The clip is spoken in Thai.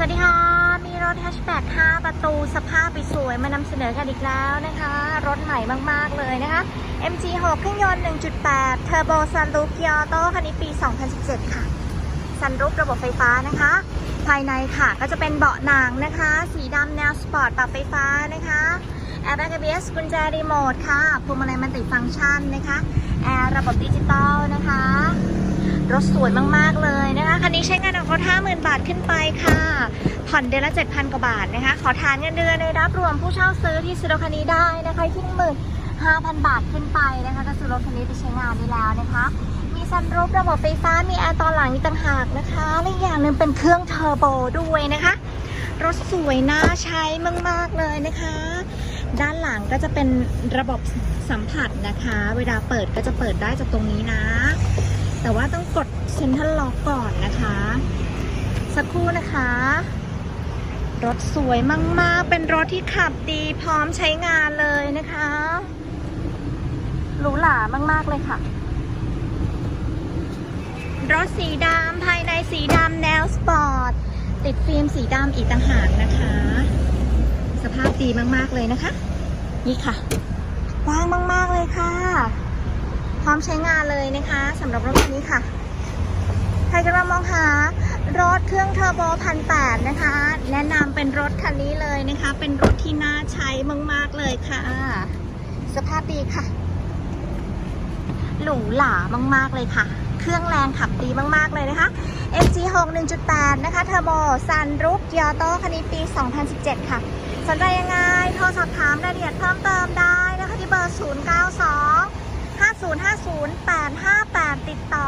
สวัสดีค่ะ มีรถแฮชแบ็ก5ประตูสภาพสวยมานำเสนอกันอีกแล้วนะคะ รถใหม่มาก ๆ เลยนะคะ MG6 เครื่องยนต์ 1.8 เทอร์โบซันรูฟ y อ t o คันนี้ปี 2017 ค่ะ ซันรูฟระบบไฟฟ้านะคะ ภายในค่ะก็จะเป็นเบาะหนังนะคะ สีดำแนวสปอร์ตปรับไฟฟ้านะคะแอร์แบ็ก ABS กุญแจรีโมทค่ะพวงมาลัยมันติฟังก์ชันนะคะ แอร์ระบบดิจิตอลนะคะ รถสวยมากๆเลยนะคะ คันนี้ใช้งานของเขา50,000 บาทขึ้นไปค่ะ ผ่อนเดือนละ 7,000 กว่าบาทนะคะ ขอทานเงินเดือนในรับรวมผู้เช่าซื้อที่ซื้อรถคันนี้ได้นะคะที่หมื่น5,000บาทขึ้นไปนะคะก็ซื้อรถคันนี้ไปใช้งานได้แล้วนะคะ มีซันรูประบบไฟฟ้า มีแอร์ตอนหลังอีกต่างหากนะคะและอย่างหนึ่งเป็นเครื่องเทอร์โบด้วยนะคะ รถสวยน่าใช้มากๆเลยนะคะด้านหลังก็จะเป็นระบบสัมผัสนะคะ เวลาเปิดก็จะเปิดได้จากตรงนี้นะ แต่ว่าต เซ็นทรัลล็อกก่อนนะคะ สักครู่นะคะ รถสวยมาก ๆ เป็นรถที่ขับดีพร้อมใช้งานเลยนะคะหรูหรามาก ๆ เลยค่ะ รถสีดำภายในสีดำแนวสปอร์ต ติดฟิล์มสีดำอีกต่างหากนะคะ สภาพดีมาก ๆ เลยนะคะ นี่ค่ะกว้างมาก ๆ เลยค่ะ พร้อมใช้งานเลยนะคะสำหรับรถคันนี้ค่ะ ใครกำลังมองหารถเครื่องเทอร์โบพันแปดนะคะ แนะนำเป็นรถคันนี้เลยนะคะ เป็นรถที่น่าใช้มากๆเลยค่ะ สภาพดีค่ะ หรูหรามากๆเลยค่ะ เครื่องแรงขับดีมากๆเลยนะคะ MG6 1.8 นะคะเทอร์โบซันรูปยอโต้คันนี้ปี 2017 ค่ะ สนใจยังไง โทรสอบถามรายละเอียดเพิ่มเติมได้นะคะที่เบอร์ 092 5050 858 ติดต่อแอมค่ะ